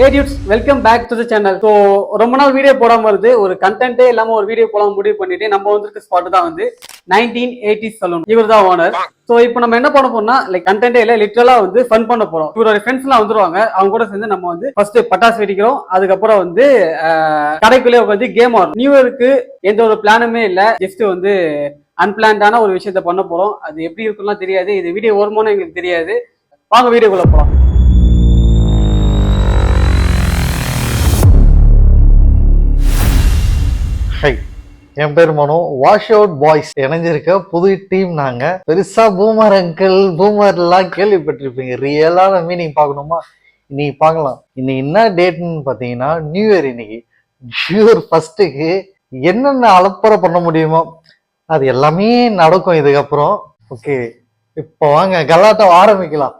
Hey dudes welcome back to the channel so ரொம்ப நாள் video போடாமல் வருது. ஒரு கண்டென்ட்டே இல்லாமல் ஒரு வீடியோ போடாமல் முடிவு பண்ணிட்டு நம்ம வந்துருக்க ஸ்பாட் தான் வந்து நைன்டீன் எயிட்டி சலூன் இவர் தான் ஓனர் ஸோ இப்போ நம்ம என்ன பண்ண போறோம்னா லைக் கண்டென்ட்டே இல்லை லிட்டரலா வந்து ஃபன் பண்ண போறோம். இவரோட ஃப்ரெண்ட்ஸ்லாம் வந்துருவாங்க. அவங்க கூட சேர்ந்து நம்ம வந்து ஃபர்ஸ்ட் பட்டாசு வெடிக்கிறோம். அதுக்கப்புறம் வந்து கடைக்குள்ளே உட்காந்து கேம் ஆடும் நியூ இயருக்கு எந்த ஒரு பிளானுமே இல்லை. ஜஸ்ட் வந்து அன்பிளான்டான ஒரு விஷயத்த பண்ண போறோம். அது எப்படி இருக்கும்லாம் தெரியாது. இது வீடியோ வருமானம் எங்களுக்கு தெரியாது. வாங்க வீடியோக்குள்ள போகிறோம் என் பேர் மனோ. வாஷ் அவுட் பாய்ஸ் இணைஞ்சிருக்க புது டீம் நாங்க. பெருசா பூமர் அங்கிள் பூமர் எல்லாம் கேள்விப்பட்டிருப்பீங்க. ரியலான மீனிங் பார்க்கணுமா? இன்னைக்கு பார்க்கலாம். இன்னைக்கு என்ன டேட்னு பார்த்தீங்கன்னா நியூ இயர் இன்னைக்கு. நியூ இயர் ஃபர்ஸ்ட்டுக்கு என்னென்ன அலப்பறை பண்ண முடியுமோ அது எல்லாமே நடக்கும் இதுக்கப்புறம். ஓகே இப்போ வாங்க கலாட்டம் ஆரம்பிக்கலாம்.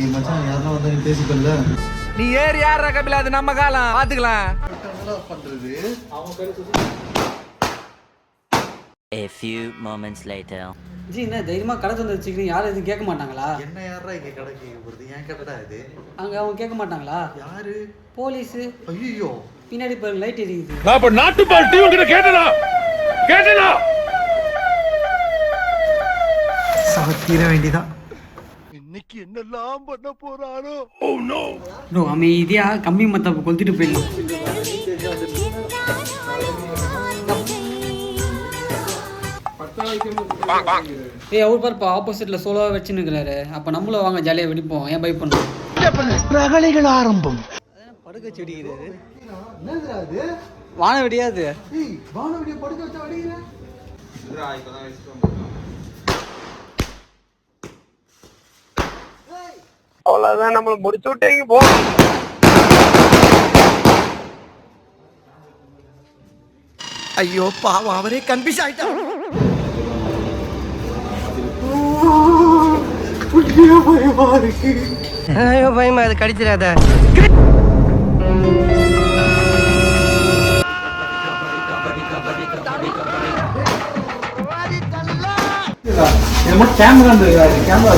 ஏய் மச்சான் யாருன்னா வந்து பேசிக்கல நீ ஏறி யார் கபில? அது நம்ம காலம் பாத்துக்கலாம். பண்றது? A few moments later. Ji என்ன தைரியமா கடை வந்து வச்சுக்கிறீங்க? யாரும் எதுவும் கேட்க மாட்டாங்களா? என்ன யாரா இங்க கடை கேட்க போறது? ஏன் கட்டடா இது? அங்க அவங்க கேட்க மாட்டாங்களா? யாரு? போலீஸ். ஐயோ பின்னாடி பாருங்க லைட் எரியுது. நான் இப்ப நாட்டுப்பால் டீம் கிட்ட கேட்டனா? கேட்டனா? சாத்திர வேண்டிதான் ப்ரோ அமைதியா கம்மி மத்தாப்பு கொளுத்திட்டு போயிடலாம் ஏய் அவர் பாருப்பா ஆப்போசிட்ல சோலோவா வச்சுன்னுக்குறாரு அப்ப நம்மளும் வாங்க ஜாலியா வெடிப்போம். ஏன் பை பண்ணுறோம் ரகளைகள் ஆரம்பம். படுக்க அது வான வெடியாது வானவடிய படுக்க வச்சா வடிகிற அவ்வளவுதான் நம்மள முடிச்சு விட்டீங்க போ. ஐயோ பாவம் அவரே கன்ஃபியூஸ் ஆயிட்டான் ஐயோ பயமா அது கடிச்சிடாத கேமரா கேமரா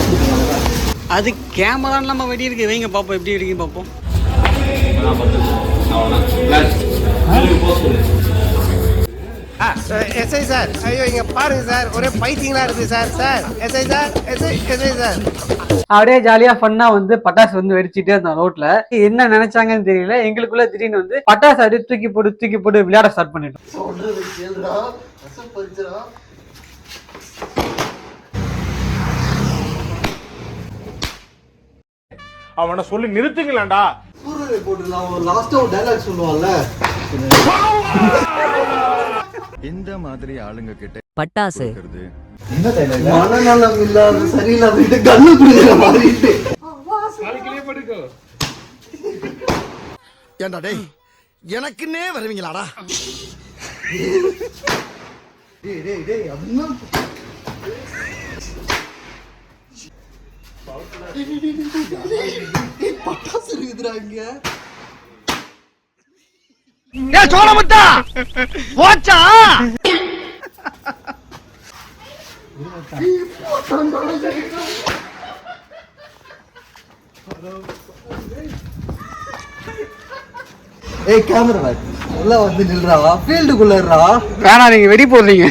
அது கேமரான்னு நம்ம வெடி இருக்கு. வைங்க பாப்போம். எப்படி வெடிக்கும் பாப்போம். எஸ்ஐ சார் ஐயோ இங்க பாருங்க சார் ஒரே பைத்தியங்களா இருக்கு sir sir SI sir SI SI sir அப்படியே ஜாலியா ஃபன்னா வந்து பட்டாசு வந்து வெடிச்சிட்டே இருந்தோம் ரோட்ல என்ன நினைச்சாங்கன்னு தெரியல. எங்களுக்குள்ள திடீர்னு வந்து பட்டாசு அப்படியே தூக்கி போட்டு தூக்கி போட்டு விளையாட ஸ்டார்ட் பண்ணிட்டோம். அவனை சொல்லி நிறுத்துங்களேன்டா. சூரியனை போட்டுலாம் ஒரு லாஸ்டா ஒரு டைலாக் சொல்லுவான்ல. இந்த மாதிரி ஆளுங்க கிட்ட பட்டாசு. மனநலம் இல்லாத சரியில்லாத கண்ணு குடுக்குற மாதிரி ஏண்டா டேய் எனக்குன்னே வருவீங்களாடா? டேய் டேய் டேய் அதுதான் பட்டாசு இருக்குதுடா இங்க ஏ சோழமுத்தா! போச்சா? ஏய் கேமரா உள்ள வந்து நில்றா ஃபீல்டுக்குள்ளறா வேணா நீங்க வெடி போடுறீங்க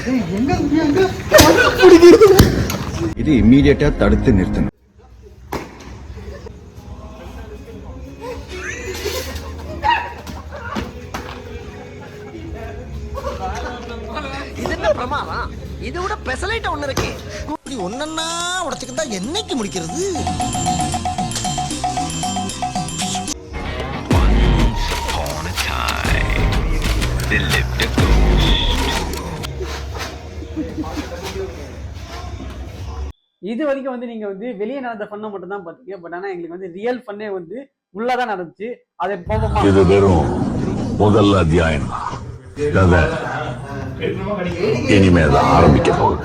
இது இம்மீடியட்டா தடுத்து நிறுத்தணும். பிரமாதம். இதை விட பெசலைட் ஒண்ணு இருக்கு. இப்படி ஒன்னொன்னா உடச்சுக்கிட்டா என்னைக்கு முடிக்கிறது? இது வரைக்கும் வந்து நீங்க வந்து வெளியே நடந்த ஃபன்னை மட்டும் தான் பாத்தீங்க. பட் ஆனா எங்களுக்கு வந்து ரியல் ஃபன்னே வந்து உள்ளதான் நடந்துச்சு. அதை போவோமா இது வெறும் முதல் அத்தியாயம் இனிமேல் தான் ஆரம்பிக்க போகுது.